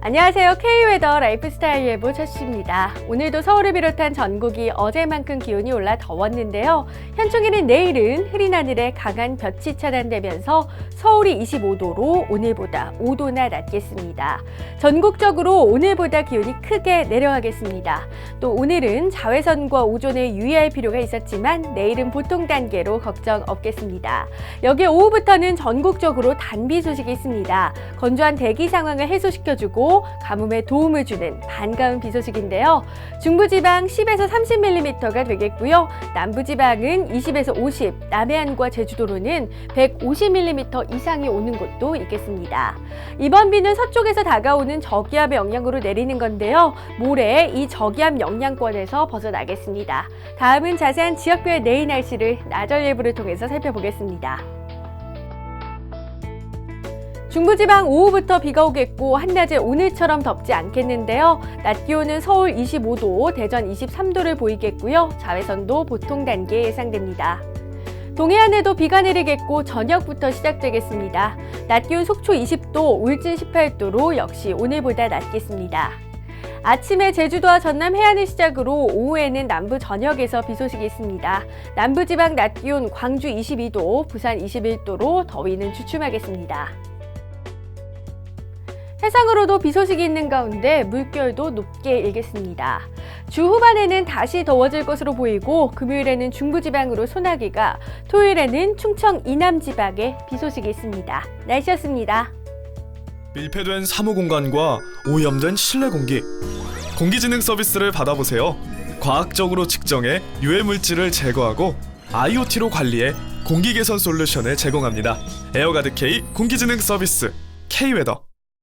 안녕하세요. K웨더 라이프스타일 예보 첫씨입니다. 오늘도 서울을 비롯한 전국이 어제만큼 기온이 올라 더웠는데요. 현충일인 내일은 흐린 하늘에 강한 볕이 차단되면서 서울이 25도로 오늘보다 5도나 낮겠습니다. 전국적으로 오늘보다 기온이 크게 내려가겠습니다. 또 오늘은 자외선과 오존에 유의할 필요가 있었지만 내일은 보통 단계로 걱정 없겠습니다. 여기에 오후부터는 전국적으로 단비 소식이 있습니다. 건조한 대기 상황을 해소시켜주 고 가뭄에 도움을 주는 반가운 비 소식인데요. 중부지방 10에서 30mm가 되겠고요. 남부지방은 20에서 50, 남해안과 제주도로는 150mm 이상이 오는 곳도 있겠습니다. 이번 비는 서쪽에서 다가오는 저기압의 영향으로 내리는 건데요. 모레 이 저기압 영향권에서 벗어나겠습니다. 다음은 자세한 지역별 내일 날씨를 나절 예보를 통해서 살펴보겠습니다. 중부지방 오후부터 비가 오겠고 한낮에 오늘처럼 덥지 않겠는데요. 낮 기온은 서울 25도, 대전 23도를 보이겠고요. 자외선도 보통 단계 예상됩니다. 동해안에도 비가 내리겠고 저녁부터 시작되겠습니다. 낮 기온 속초 20도, 울진 18도로 역시 오늘보다 낮겠습니다. 아침에 제주도와 전남 해안을 시작으로 오후에는 남부 전역에서 비 소식이 있습니다. 남부지방 낮 기온 광주 22도, 부산 21도로 더위는 주춤하겠습니다. 해상으로도 비 소식이 있는 가운데 물결도 높게 일겠습니다. 주 후반에는 다시 더워질 것으로 보이고 금요일에는 중부지방으로 소나기가 토요일에는 충청 이남지방에 비 소식이 있습니다. 날씨였습니다. 밀폐된 사무 공간과 오염된 실내 공기 공기지능 서비스를 받아보세요 과학적으로 측정해 유해 물질을 제거하고 IoT로 관리해 공기 개선 솔루션을 제공합니다 에어가드 K 공기지능 서비스 K웨더